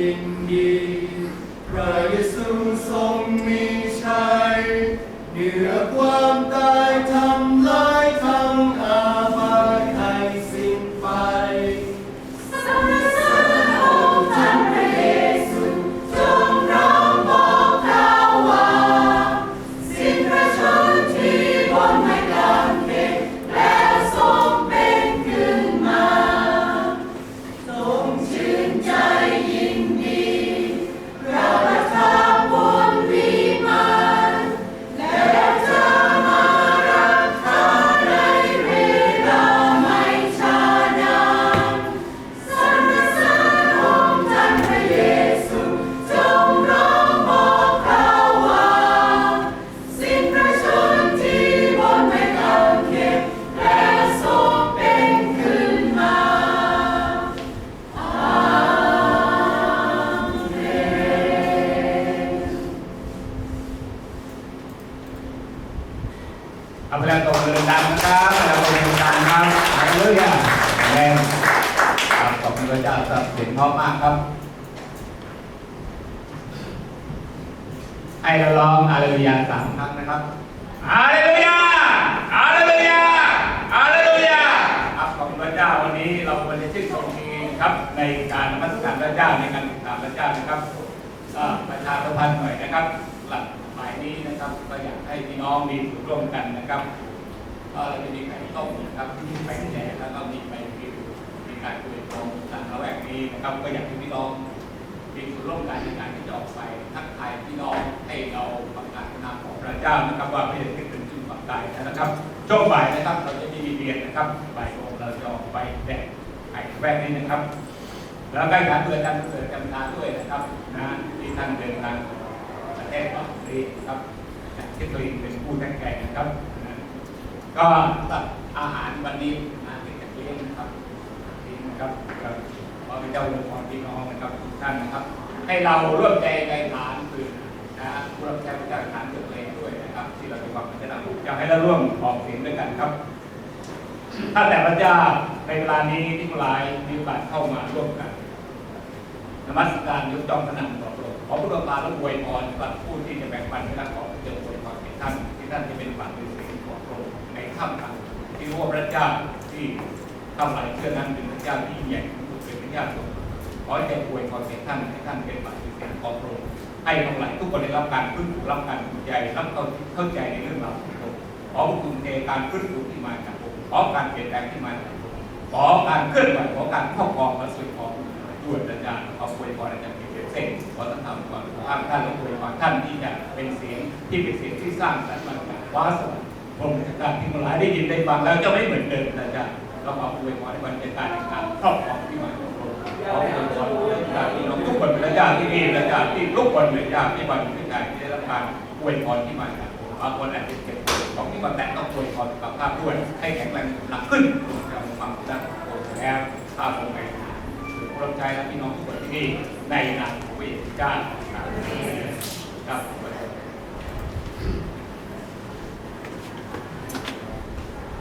ยินดีพระเยซูทรงมีชัยเหนือความตาย เอาพลังตบมือดังนะครับพลังตบมือดังครับฮาเลลูยาอาเมนครับขอบคุณพระเจ้าครับเสียงเพราะมากครับให้เราร้องฮาเลลูยาสามครั้งนะครับฮาเลลูยาฮาเลลูยาฮาเลลูยาครับขอบคุณพระเจ้าวันนี้เราบรรยายชื่นชมเองครับในการนมัสการพระเจ้าในการติดตามพระเจ้านะครับก็ประชาสัมพันธ์หน่อยนะครับหลักหมาย นี้นะครับก็อยากให้พี่น้องมีส่วนร่วมกันนะครับก็เราจะมีไก่ต้มนะครับที่ไปแจกแล้วก็มีไปกินมีการคุยตรงต่างระแวกนี้นะครับ ก็อยากให้พี่น้องมีส่วนร่วมกันในการที่จะออกไปทักทายพี่น้องให้เราประกาศนามของพระเจ้านะครับ ว่าพระเยซูคริสต์เป็นจุดปักใจนะครับช่วงบ่ายนะครับ เราจะมีเรียนนะครับบ่ายโมงเราจะออกไปแจกไข่แวกนี้นะครับ แล้วก็การเปิดการเปิดการทานด้วยนะครับนะที่ท่านเดินทาง ทศออสเตรเลียครับที่ตัวเองเป็นผู้แทนแก่นะครับ ก็สำหรับอาหารวันนี้นะที่จะเลี้ยงนะครับเลี้ยงนะครับก็ขอพระเจ้าอวยพรพี่น้องนะครับทุกท่านนะครับ ให้เราร่วมใจในฐานคือนะร่วมใจในฐานตัวเองด้วยนะครับ ที่เราจะวางพัฒนาลูกอยากให้เราร่วมออกเสียงด้วยกันครับถ้าแต่พระเจ้าในเวลานี้ที่หลายมีโอกาสเข้ามาร่วมกันนมัสการยกจองพระนาม ของพระองค์ขอพระองค์มาและอวยพรปรับผู้ที่จะแบ่งปันให้รักของเจ้าอวยพรให้ท่านที่ท่านจะเป็นปัจจุบันของพระองในถ้ำกลางที่รู้ว่าพระเจ้าที่ทำหลายเชื่อนั้นเป็นพระเจ้าที่ใหญ่ที่สุดเป็นพระเจ้าทรงขอให้เจ้อวยพรให้ท่านให้ท่านเป็นปัจจุบันของพระองให้ทั้งหลายทุกคนได้รับการฟื้นฟูรับการเข้าใจรับเข้าใจในเรื่องราวของพรงขอพระคุณเทการฟื้นฟูที่มาจากพระองค์ขอการเปลี่ยนแปลงที่มาจากพระองค์ขอการเคลื่อนไหวขอการครอบครองและสุดของด้วยอาจารย์ขออวยพรอาจารย์ ขอท่านทำก่อนท่านท่านและอวยพรท่านที่จะเป็นเสียงที่เป็นเสียงที่สร้างสรรค์มาจากฟ้าสวรรค์ผมจะกรที่ทั้งหลายได้ยินได้ฟังแล้วจะไม่เหมือนเดิมอาจารย์เราขออวยพรในวันเป็นการแห่งการครอบครองที่มาของเราขออวยพรพี่น้องทุกคนเป็นอาจารย์ที่นี่อาจารย์ที่ทุกคนเป็นอาจารย์ที่วันเป็นการที่ได้รับการอวยพรที่มาจากบางคนอาจจะเจ็บของที่มาแตะต้องอวยพรสุขภาพด้วยให้แข็งแรงหนักขึ้นจากความดันโอ้แล้วข้าพงไปกำลังใจและพี่น้องทุกคนที่นี่ในนามของพระเยซูเจ้าครับ